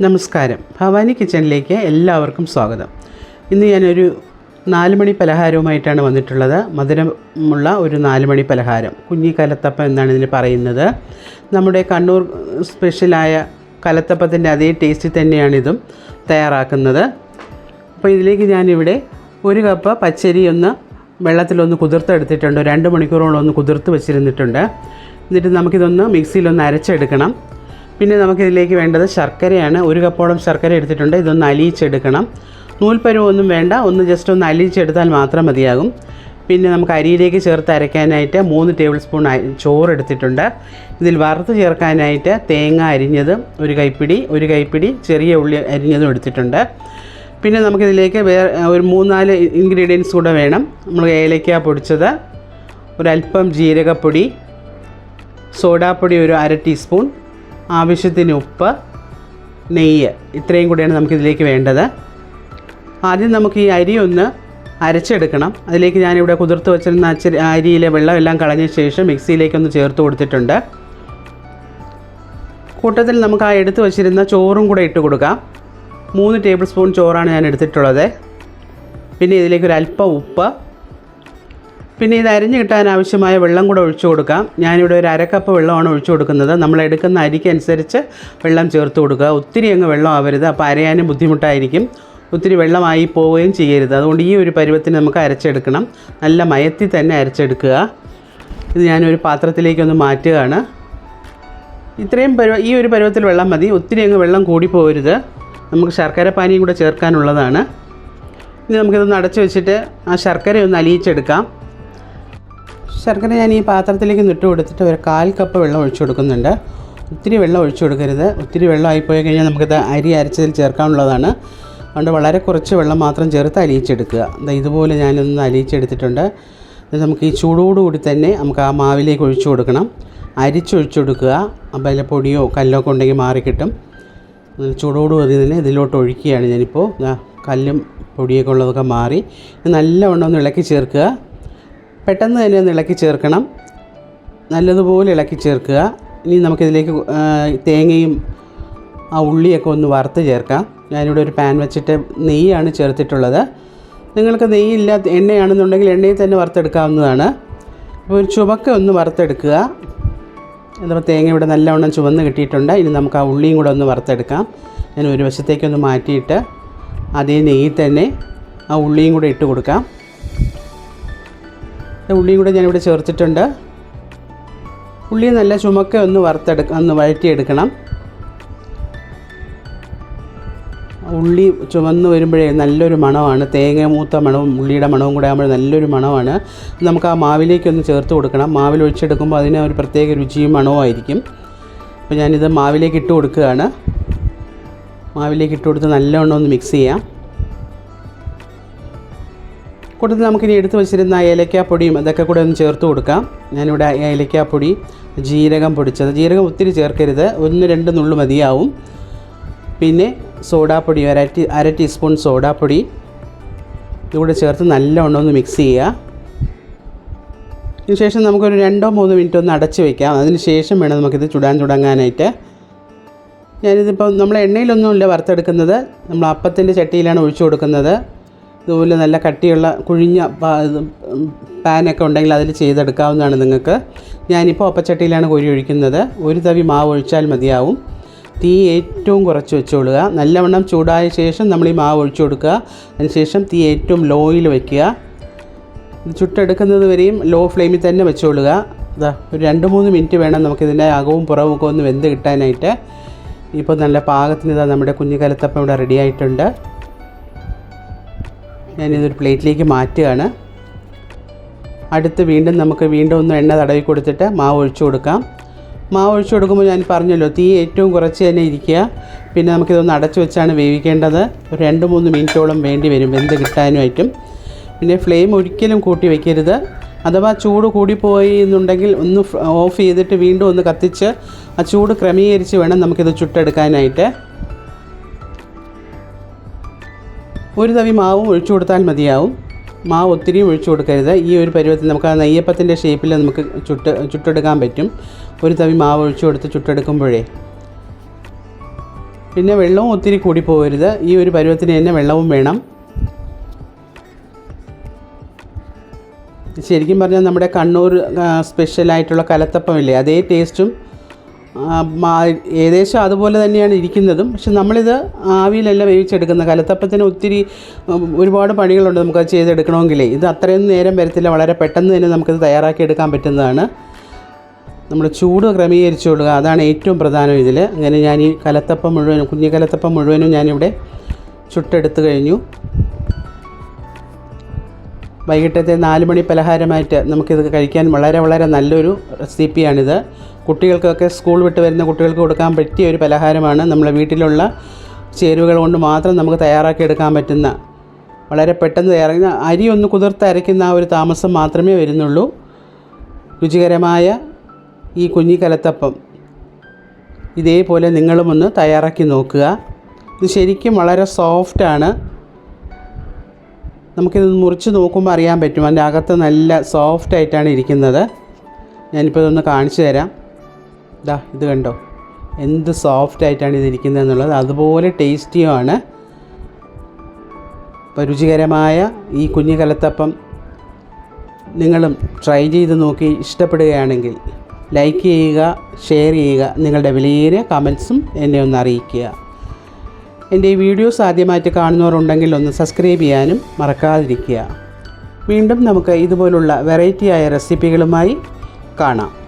നമസ്കാരം. ഭവാനി കിച്ചണിലേക്ക് എല്ലാവർക്കും സ്വാഗതം. ഇന്ന് ഞാനൊരു നാലുമണി പലഹാരവുമായിട്ടാണ് വന്നിട്ടുള്ളത്. മധുരമുള്ള ഒരു നാലുമണി പലഹാരം. കുഞ്ഞി കലത്തപ്പ എന്നാണ് ഇതിന് പറയുന്നത്. നമ്മുടെ കണ്ണൂർ സ്പെഷ്യലായ കലത്തപ്പത്തിന്റെ അതേ ടേസ്റ്റിൽ തന്നെയാണിതും തയ്യാറാക്കുന്നത്. അപ്പോൾ ഇതിലേക്ക് ഞാനിവിടെ ഒരു കപ്പ് പച്ചരി ഒന്ന് വെള്ളത്തിലൊന്ന് കുതിർത്തെടുത്തിട്ടുണ്ട്. രണ്ട് മണിക്കൂറോളം ഒന്ന് കുതിർത്ത് വെച്ചിരുന്നിട്ടുണ്ട്. എന്നിട്ട് നമുക്കിതൊന്ന് മിക്സിയിലൊന്ന് അരച്ചെടുക്കണം. പിന്നെ നമുക്കിതിലേക്ക് വേണ്ടത് ശർക്കരയാണ്. ഒരു കപ്പോളം ശർക്കര എടുത്തിട്ടുണ്ട്. ഇതൊന്ന് അലിയിച്ചെടുക്കണം. നൂൽപ്പരുവൊന്നും വേണ്ട. ഒന്ന് ജസ്റ്റ് ഒന്ന് അലിയിച്ചെടുത്താൽ മാത്രം മതിയാകും. പിന്നെ നമുക്ക് അരിയിലേക്ക് ചേർത്ത് അരയ്ക്കാനായിട്ട് മൂന്ന് ടേബിൾ സ്പൂൺ ചോറ് എടുത്തിട്ടുണ്ട്. ഇതിൽ വറുത്ത് ചേർക്കാനായിട്ട് തേങ്ങ അരിഞ്ഞതും ഒരു കൈപ്പിടി ഒരു കൈപ്പിടി ചെറിയ ഉള്ളി അരിഞ്ഞതും എടുത്തിട്ടുണ്ട്. പിന്നെ നമുക്കിതിലേക്ക് വേറെ ഒരു മൂന്നാൽ ഇൻഗ്രീഡിയൻസ് കൂടെ വേണം. നമ്മൾ ഏലക്ക പൊടിച്ചത് ഒരല്പം ജീരകപ്പൊടി സോഡാപ്പൊടി ഒരു അര ടീസ്പൂൺ ആവശ്യത്തിന് ഉപ്പ് നെയ്യ് ഇത്രയും കൂടെയാണ് നമുക്കിതിലേക്ക് വേണ്ടത്. ആദ്യം നമുക്ക് ഈ അരി ഒന്ന് അരച്ചെടുക്കണം. അതിലേക്ക് ഞാനിവിടെ കുതിർത്ത് വെച്ചിരുന്ന അച്ചരി അരിയിലെ വെള്ളമെല്ലാം കളഞ്ഞ ശേഷം മിക്സിയിലേക്കൊന്ന് ചേർത്ത് കൊടുത്തിട്ടുണ്ട്. കൂട്ടത്തിൽ നമുക്ക് ആ എടുത്ത് വെച്ചിരുന്ന ചോറും കൂടെ ഇട്ട് കൊടുക്കാം. മൂന്ന് ടേബിൾ സ്പൂൺ ചോറാണ് ഞാൻ എടുത്തിട്ടുള്ളത്. പിന്നെ ഇതിലേക്ക് ഒരു അല്പം ഉപ്പ്. പിന്നെ ഇത് അരിഞ്ഞ് കിട്ടാൻ ആവശ്യമായ വെള്ളം കൂടെ ഒഴിച്ചു കൊടുക്കാം. ഞാനിവിടെ ഒരു അരക്കപ്പ് വെള്ളമാണ് ഒഴിച്ചു കൊടുക്കുന്നത്. നമ്മൾ എടുക്കുന്ന അരിക്ക് അനുസരിച്ച് വെള്ളം ചേർത്ത് കൊടുക്കുക. ഒത്തിരി അങ്ങ് വെള്ളം ആവരുത്. അപ്പോൾ അരയാനും ബുദ്ധിമുട്ടായിരിക്കും. ഒത്തിരി വെള്ളമായി പോവുകയും ചെയ്യരുത്. അതുകൊണ്ട് ഈ ഒരു പരുവത്തിന് നമുക്ക് അരച്ചെടുക്കണം. നല്ല മയത്തിൽ തന്നെ അരച്ചെടുക്കുക. ഇത് ഞാനൊരു പാത്രത്തിലേക്കൊന്ന് മാറ്റുകയാണ്. ഇത്രയും പരുവ ഈ ഒരു പരുവത്തിൽ വെള്ളം മതി. ഒത്തിരി അങ്ങ് വെള്ളം കൂടി പോകരുത് നമുക്ക് ശർക്കര പാനിയും കൂടെ ചേർക്കാനുള്ളതാണ്. ഇനി നമുക്കിതൊന്ന് അടച്ചു വെച്ചിട്ട് ആ ശർക്കര ഒന്ന് അലിയിച്ചെടുക്കാം. ശർക്കര ഞാൻ ഈ പാത്രത്തിലേക്ക് നിട്ട് കൊടുത്തിട്ട് ഒരു കാൽ കപ്പ് വെള്ളം ഒഴിച്ചു കൊടുക്കുന്നുണ്ട്. ഒത്തിരി വെള്ളം ഒഴിച്ചു കൊടുക്കരുത്. ഒത്തിരി വെള്ളം ആയിപ്പോയി കഴിഞ്ഞാൽ നമുക്കിത് അരി അരച്ചതിൽ ചേർക്കാനുള്ളതാണ്. അതുകൊണ്ട് വളരെ കുറച്ച് വെള്ളം മാത്രം ചേർത്ത് അലിയിച്ചെടുക്കുക. ഇതുപോലെ ഞാനൊന്ന് അലിയിച്ചെടുത്തിട്ടുണ്ട്. നമുക്ക് ഈ ചൂടോടുകൂടി തന്നെ നമുക്ക് ആ മാവിലേക്ക് ഒഴിച്ചു കൊടുക്കണം. അരിച്ചൊഴിച്ചു കൊടുക്കുക. അപ്പോൾ അതിലെ പൊടിയോ കല്ലോ ഒക്കെ ഉണ്ടെങ്കിൽ മാറിക്കിട്ടും. ചൂടോടുകൂടി തന്നെ ഇതിലോട്ട് ഒഴിക്കുകയാണ് ഞാനിപ്പോൾ കല്ലും പൊടിയൊക്കെ ഉള്ളതൊക്കെ മാറി. നല്ലവണ്ണം ഒന്ന് ഇളക്കി ചേർക്കുക. പെട്ടെന്ന് തന്നെ ഒന്ന് ഇളക്കി ചേർക്കണം. നല്ലതുപോലെ ഇളക്കി ചേർക്കുക. ഇനി നമുക്കിതിലേക്ക് തേങ്ങയും ആ ഉള്ളിയൊക്കെ ഒന്ന് വറുത്ത് ചേർക്കാം. ഞാനിവിടെ ഒരു പാൻ വെച്ചിട്ട് നെയ്യാണ് ചേർത്തിട്ടുള്ളത്. നിങ്ങൾക്ക് നെയ്യില്ല എണ്ണയാണെന്നുണ്ടെങ്കിൽ എണ്ണയിൽ തന്നെ വറുത്തെടുക്കാവുന്നതാണ്. അപ്പോൾ ഒരു ചുവക്ക ഒന്ന് വറുത്തെടുക്കുക. എന്നിപ്പോൾ തേങ്ങ ഇവിടെ നല്ലവണ്ണം ചുവന്ന് കിട്ടിയിട്ടുണ്ട്. ഇനി നമുക്ക് ആ ഉള്ളിയും കൂടെ ഒന്ന് വറുത്തെടുക്കാം. ഞാൻ ഒരു വശത്തേക്കൊന്ന് മാറ്റിയിട്ട് അതേ നെയ്യിൽ തന്നെ ആ ഉള്ളിയും കൂടെ ഇട്ട് കൊടുക്കാം. ഉള്ളിയും കൂടെ ഞാനിവിടെ ചേർത്തിട്ടുണ്ട്. ഉള്ളി നല്ല ചുമക്ക ഒന്ന് വറുത്തെടുക്ക ഒന്ന് വഴറ്റിയെടുക്കണം. ഉള്ളി ചുവന്ന് വരുമ്പോഴേ നല്ലൊരു മണമാണ്. തേങ്ങ മൂത്ത മണവും ഉള്ളിയുടെ മണവും കൂടെ ആകുമ്പോൾ നല്ലൊരു മണമാണ്. നമുക്ക് ആ മാവിലേക്കൊന്ന് ചേർത്ത് കൊടുക്കണം. മാവിൽ ഒഴിച്ചെടുക്കുമ്പോൾ അതിന് ഒരു പ്രത്യേക രുചിയും മണവും ആയിരിക്കും. അപ്പോൾ ഞാനിത് മാവിലേക്ക് ഇട്ട് കൊടുക്കുകയാണ്. മാവിലേക്ക് ഇട്ട് കൊടുത്ത് നല്ലവണ്ണം ഒന്ന് മിക്സ് ചെയ്യാം. കൂട്ടത്തിൽ നമുക്കിനി എടുത്ത് വെച്ചിരുന്ന ഏലക്കാപ്പൊടിയും അതൊക്കെ കൂടെ ഒന്ന് ചേർത്ത് കൊടുക്കാം. ഞാനിവിടെ ഏലക്കാപ്പൊടി ജീരകം പൊടിച്ചത്. ജീരകം ഒത്തിരി ചേർക്കരുത്. ഒന്ന് രണ്ട് നുള്ളു മതിയാവും. പിന്നെ സോഡാപ്പൊടി അര ടീ അര ടീസ്പൂൺ സോഡാപ്പൊടി. ഇതുകൂടെ ചേർത്ത് നല്ലവണ്ണം ഒന്ന് മിക്സ് ചെയ്യുക. അതിനുശേഷം നമുക്കൊരു രണ്ടോ മൂന്നോ മിനിറ്റ് ഒന്ന് അടച്ച് വയ്ക്കാം അതിന് ശേഷം വേണം നമുക്കിത് ചുടാൻ തുടങ്ങാനായിട്ട്. ഞാനിതിപ്പോൾ നമ്മൾ എണ്ണയിലൊന്നുമില്ല വറുത്തെടുക്കുന്നത്. നമ്മൾ അപ്പത്തിന്റെ ചട്ടിയിലാണ് ഒഴിച്ചു കൊടുക്കുന്നത്. ഇതുപോലെ നല്ല കട്ടിയുള്ള കുഴിഞ്ഞ പാനൊക്കെ ഉണ്ടെങ്കിൽ അതിൽ ചെയ്തെടുക്കാവുന്നതാണ് നിങ്ങൾക്ക്. ഞാനിപ്പോൾ അപ്പച്ചട്ടിയിലാണ് കോരി ഒഴിക്കുന്നത്. ഒരു തവി മാവ് ഒഴിച്ചാൽ മതിയാവും. തീ ഏറ്റവും കുറച്ച് വെച്ചോളുക നല്ലവണ്ണം ചൂടായ ശേഷം നമ്മൾ ഈ മാവ് ഒഴിച്ചു കൊടുക്കുക. അതിനുശേഷം തീ ഏറ്റവും ലോയിൽ വയ്ക്കുക ചുട്ടെടുക്കുന്നത് വരെയും ലോ ഫ്ലെയിമിൽ തന്നെ വെച്ചോളുക ഇതാ ഒരു രണ്ട് മൂന്ന് മിനിറ്റ് വേണം നമുക്കിതിന്റെ അകവും പുറവും ഒക്കെ ഒന്ന് വെന്ത് കിട്ടാനായിട്ട്. ഇപ്പോൾ നല്ല പാകത്തിന് ഇതാ നമ്മുടെ കുഞ്ഞു കലത്തപ്പം ഇവിടെ റെഡി ആയിട്ടുണ്ട്. ഞാനിതൊരു പ്ലേറ്റിലേക്ക് മാറ്റുകയാണ്. അടുത്ത് വീണ്ടും നമുക്ക് വീണ്ടും ഒന്ന് എണ്ണ തടവി കൊടുത്തിട്ട് മാവ് ഒഴിച്ചു കൊടുക്കാം. മാവ് ഒഴിച്ചു കൊടുക്കുമ്പോൾ ഞാൻ പറഞ്ഞല്ലോ തീ ഏറ്റവും കുറച്ച് തന്നെ ഇരിക്കുക. പിന്നെ നമുക്കിതൊന്ന് അടച്ചു വെച്ചാണ് വേവിക്കേണ്ടത്. ഒരു രണ്ട് മൂന്ന് മിനിറ്റോളം വേണ്ടി വരും വെന്ത് കിട്ടാനുമായിട്ടും പിന്നെ ഫ്ലെയിം ഒരിക്കലും കൂട്ടി വയ്ക്കരുത് അഥവാ ചൂട് കൂടിപ്പോയി എന്നുണ്ടെങ്കിൽ ഒന്ന് ഓഫ് ചെയ്തിട്ട് വീണ്ടും ഒന്ന് കത്തിച്ച് ആ ചൂട് ക്രമീകരിച്ച് വേണം നമുക്കിത് ചുട്ടെടുക്കാനായിട്ട്. ഒരു തവി മാവും ഒഴിച്ചു കൊടുത്താൽ മതിയാവും. മാവ് ഒത്തിരി ഒഴിച്ചു കൊടുക്കരുത്. ഈ ഒരു പരുവത്തിൽ നമുക്ക് ആ നെയ്യപ്പത്തിന്റെ ഷേപ്പിൽ നമുക്ക് ചുട്ട് ചുട്ടെടുക്കാൻ പറ്റും. ഒരു തവി മാവ് ഒഴിച്ചു കൊടുത്ത് ചുട്ടെടുക്കുമ്പോഴേ. പിന്നെ വെള്ളവും ഒത്തിരി കൂടി പോകരുത്. ഈ ഒരു പരുവത്തിന് തന്നെ വെള്ളവും വേണം. ശരിക്കും പറഞ്ഞാൽ നമ്മുടെ കണ്ണൂർ സ്പെഷ്യലായിട്ടുള്ള കലത്തപ്പമില്ലേ അതേ ടേസ്റ്റും ഏകദേശം അതുപോലെ തന്നെയാണ് ഇരിക്കുന്നതും. പക്ഷെ നമ്മളിത് ആവിയിലല്ല വേവിച്ചെടുക്കുന്ന കലത്തപ്പത്തിന് ഒത്തിരി ഒരുപാട് പണികളുണ്ട് നമുക്കത് ചെയ്തെടുക്കണമെങ്കിൽ ഇത് അത്രയും നേരം വരത്തില്ല. വളരെ പെട്ടെന്ന് തന്നെ നമുക്കിത് തയ്യാറാക്കി എടുക്കാൻ പറ്റുന്നതാണ്. നമ്മൾ ചൂട് ക്രമീകരിച്ചു കൊടുക്കുക. അതാണ് ഏറ്റവും പ്രധാനം ഇതിൽ അങ്ങനെ ഞാൻ ഈ കലത്തപ്പം മുഴുവനും കുഞ്ഞു കലത്തപ്പം മുഴുവനും ഞാനിവിടെ ചുട്ടെടുത്ത് കഴിഞ്ഞു. വൈകിട്ടത്തെ നാല് മണി പലഹാരമായിട്ട് നമുക്കിത് കഴിക്കാൻ വളരെ വളരെ നല്ലൊരു റെസിപ്പിയാണിത്. കുട്ടികൾക്കൊക്കെ സ്കൂൾ വിട്ട് വരുന്ന കുട്ടികൾക്ക് കൊടുക്കാൻ പറ്റിയ ഒരു പലഹാരമാണ് നമ്മളെ വീട്ടിലുള്ള ചേരുവകൾ കൊണ്ട് മാത്രം നമുക്ക് തയ്യാറാക്കി എടുക്കാൻ പറ്റുന്ന വളരെ പെട്ടെന്ന് തയ്യാറാക്കുന്ന അരി ഒന്ന് കുതിർത്ത് അരയ്ക്കുന്ന ആ ഒരു താമസം മാത്രമേ വരുന്നുള്ളൂ. രുചികരമായ ഈ കുഞ്ഞി കലത്തപ്പം ഇതേപോലെ നിങ്ങളും ഒന്ന് തയ്യാറാക്കി നോക്കുക. ഇത് ശരിക്കും വളരെ സോഫ്റ്റാണ്. നമുക്കിത് മുറിച്ച് നോക്കുമ്പോൾ അറിയാൻ പറ്റും. അതിന്റെ അകത്ത് നല്ല സോഫ്റ്റ് ആയിട്ടാണ് ഇരിക്കുന്നത്. ഞാനിപ്പോൾ ഇതൊന്ന് കാണിച്ചു തരാം. ഇതാ ഇത് കണ്ടോ? എന്ത് സോഫ്റ്റ് ആയിട്ടാണ് ഇതിരിക്കുന്നത് എന്നുള്ളത്. അതുപോലെ ടേസ്റ്റിയുമാണ് അപ്പോൾ രുചികരമായ ഈ കുഞ്ഞു കലത്തപ്പം നിങ്ങളും ട്രൈ ചെയ്ത് നോക്കി ഇഷ്ടപ്പെടുകയാണെങ്കിൽ ലൈക്ക് ചെയ്യുക ഷെയർ ചെയ്യുക നിങ്ങളുടെ വിലയേറിയ കമൻസും എന്നെ ഒന്ന് അറിയിക്കുക. എന്റെ ഈ വീഡിയോസ് ആദ്യമായിട്ട് കാണുന്നവരുണ്ടെങ്കിൽ ഒന്ന് സബ്സ്ക്രൈബ് ചെയ്യാനും മറക്കാതിരിക്കുക. വീണ്ടും നമുക്ക് ഇതുപോലുള്ള വെറൈറ്റിയായ റെസിപ്പികളുമായി കാണാം.